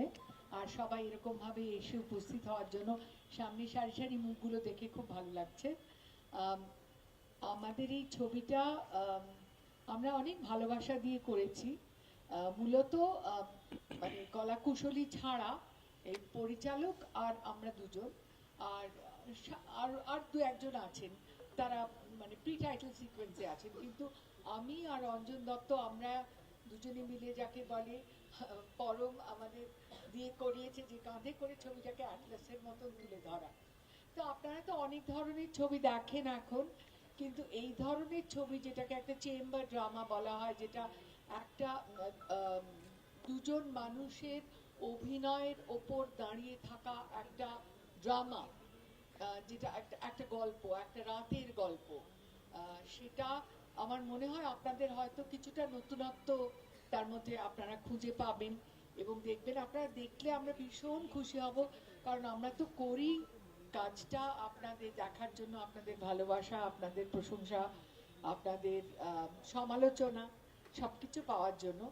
জন্যে আর সবাই এরকম ভাবে এসে উপস্থিত হওয়ার জন্য সামনে সারি সারি মুখগুলো দেখে খুব ভালো লাগছে। আমাদের এই ছবিটা আমরা অনেক ভালোবাসা দিয়ে করেছি। মূলত মানে কলাকুশলী ছাড়া এই পরিচালক আর আমরা দুজন। আর আর দু একজন আছেন। তারা মানে প্রি টাইটেল সিকোয়েন্সে আছেন। কিন্তু আমি আর অঞ্জন দত্ত আমরা দুজনে মিলে যাকে বলে পরম আমাদের দিয়ে করিয়েছে যে কাঁধে করে ছবিটাকে অ্যাটলাসের মতন তুলে ধরা। তো আপনারা তো অনেক ধরনের ছবি দেখেন এখন, কিন্তু এই ধরনের ছবি যেটাকে একটা চেম্বার ড্রামা বলা হয়, যেটা একটা দুজন মানুষের অভিনয়ের ওপর দাঁড়িয়ে থাকা একটা ড্রামা যেটা একটা একটা গল্প, একটা রাতের গল্প সেটা আমার মনে হয় আপনাদের হয়তো কিছুটা নতুনত্ব তার মধ্যে আপনারা খুঁজে পাবেন। এবং দেখবেন আপনারা দেখলে আমরা ভীষণ খুশি হব, কারণ আমরা তো করি কাজটা আপনাদের দেখার জন্য, আপনাদের ভালোবাসা, আপনাদের প্রশংসা, আপনাদের সমালোচনা, সবকিছু পাওয়ার জন্য।